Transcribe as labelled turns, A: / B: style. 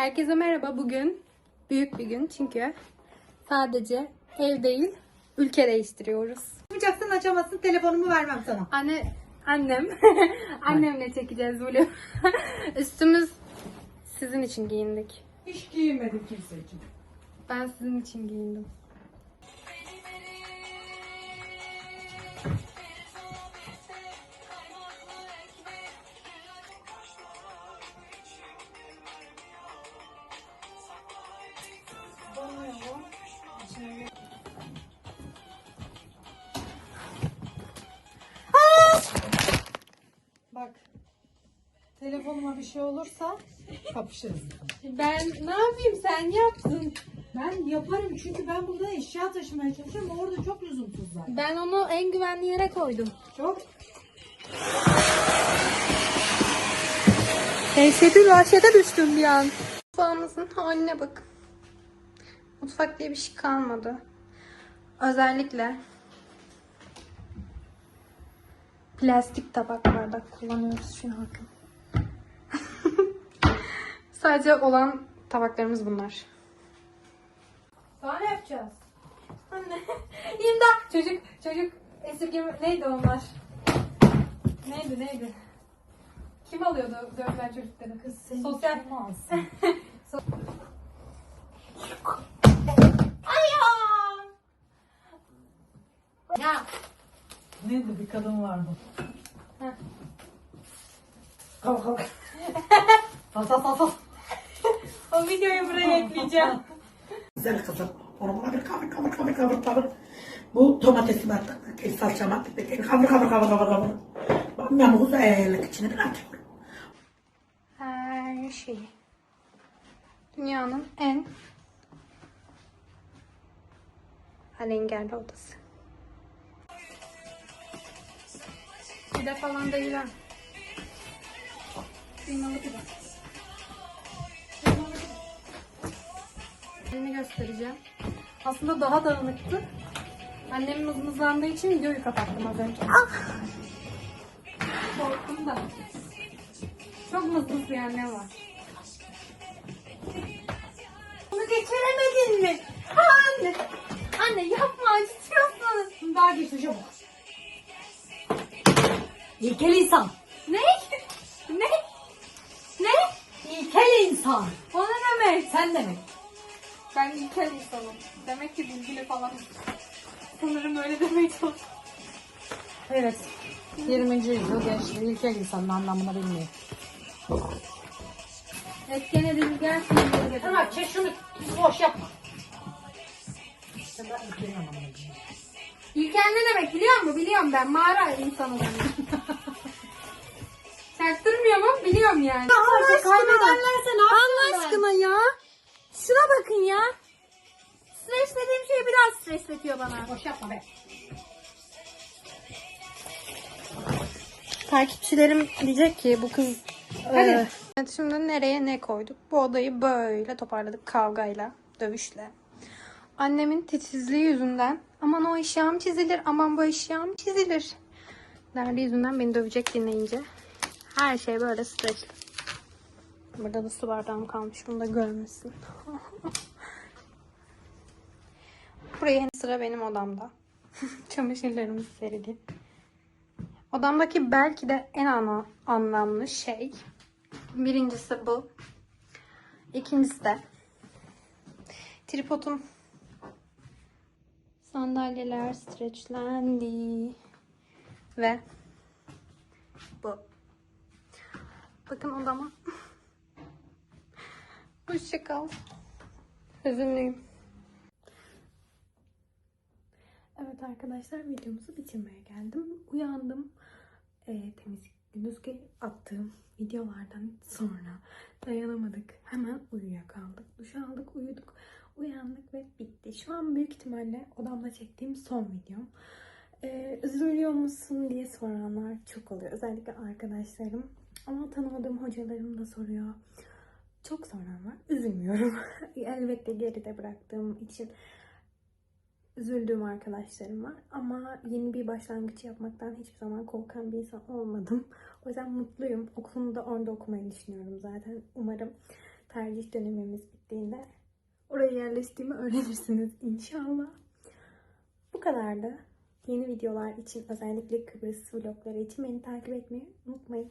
A: Herkese merhaba. Bugün büyük bir gün çünkü sadece ev değil ülke değiştiriyoruz.
B: Yapacaksın açamazsın telefonumu vermem sana.
A: Anne, annem, annemle çekeceğiz vlog. Üstümüz sizin için giyindik.
B: Hiç giyinmedim kimse için.
A: Ben sizin için giyindim.
B: Bak. Telefonuma bir şey olursa kapışırız.
A: Ben ne yapayım sen yaptın.
B: Ben yaparım çünkü ben burada eşya taşımaya çalışıyorum. Orada çok lüzumsuz zaten.
A: Ben onu en güvenli yere koydum.
B: Çok.
A: Dehşetül vahşete düştüm bir an. Mutfağımızın haline bak. Mutfak diye bir şey kalmadı. Özellikle plastik tabak bardak kullanıyoruz şuna bakın. Sadece olan tabaklarımız bunlar.
B: Daha ne yapacağız?
A: Anne, imdat! Çocuk, çocuk esirgeme, neydi onlar? Neydi, neydi? Kim alıyordu dövülen çocukları? Kız, sosyal.
B: kim alsın?
A: Ayağım! Ya,
B: Neydi bir kadın vardı.
A: Heh.
B: Kalk kalk. Sal sal.
A: o videoyu buraya ekleyeceğim.
C: Güzel kızım. Onu bana bir kavur kavur kavur kavur kavur. Bu domatesi attık. Salçamı attık. Kavur kavur kavur kavur kavur. Bamyamı güzellik içine bir atıyorum.
A: Her şeyi. Dünyanın en alengerli odası. Pide falan değil ha. Kıymalı pide. Kıymalı pide. Elini göstereceğim. Aslında daha dağınıktı. Annem mızmızlandığı için videoyu kapattım az önce. Ah! Korktum da. Çok mızmız bir anne var. Bunu geçiremedin mi? Ha, anne. Anne yapma acıtıyorsun.
B: Daha çabuk. İlkel insan.
A: Ne? Ne? Ne?
B: İlkel insan.
A: O ne demek?
B: Sen demek.
A: Ben ilkel insanım. Demek ki bilgili falan. Sanırım öyle demeye çalışıyorum.
B: Evet. 20. yüzyıl gençliği ilkel insanın anlamını bilmiyor.
A: Etken edildi gelsin.
B: Tamam çek şunu. Boş yapma. İşte ben ilkelin anlamını bilmiyorum.
A: İlkel ne demek biliyor musun? Biliyorum ben. Mağara insanı demek. Çaktırmıyor mu? Biliyorum yani. Allah aşkına. Allah aşkına ya. Şuna bakın ya. Streslediğim şey biraz stresletiyor bana.
B: Boş yapma be.
A: Takipçilerim diyecek ki bu kız...
B: Hadi.
A: Ee, Evet, şimdi nereye ne koyduk? Bu odayı böyle toparladık kavgayla, dövüşle. Annemin titizliği yüzünden aman o eşyam çizilir, aman bu eşyam çizilir. Derdi yüzünden beni dövecek dinleyince. Her şey böyle streçli. Burada da su bardağım kalmış. Bunu da görmesin. Buraya sıra benim odamda. Çamaşırlarımız serili. Odamdaki belki de en ana, anlamlı şey birincisi bu. İkincisi de tripodum. Sandalyeler streçlendi. Ve bu. Bakın odama. Hoşçakal. Hüzünlüyüm. Evet arkadaşlar videomuzu bitirmeye geldim. Uyandım. Ee, temizlik gündüzki attığım videolardan sonra dayanamadık. Hemen uyuyakaldık. Duş aldık, uyuduk, uyandık ve bitti. Şu an büyük ihtimalle odamda çektiğim son videom. Ee, üzülüyor musun diye soranlar çok oluyor. Özellikle arkadaşlarım. Ama tanımadığım hocalarım da soruyor. Çok soran var. Üzülmüyorum. Elbette geride bıraktığım için üzüldüğüm arkadaşlarım var. Ama yeni bir başlangıç yapmaktan hiçbir zaman korkan bir insan olmadım. O yüzden mutluyum. Okulumu da orada okumayı düşünüyorum zaten. Umarım tercih dönemimiz bittiğinde oraya yerleştiğimi öğrenirsiniz inşallah. Bu kadardı. Yeni videolar için özellikle Kıbrıs vlogları için beni takip etmeyi unutmayın.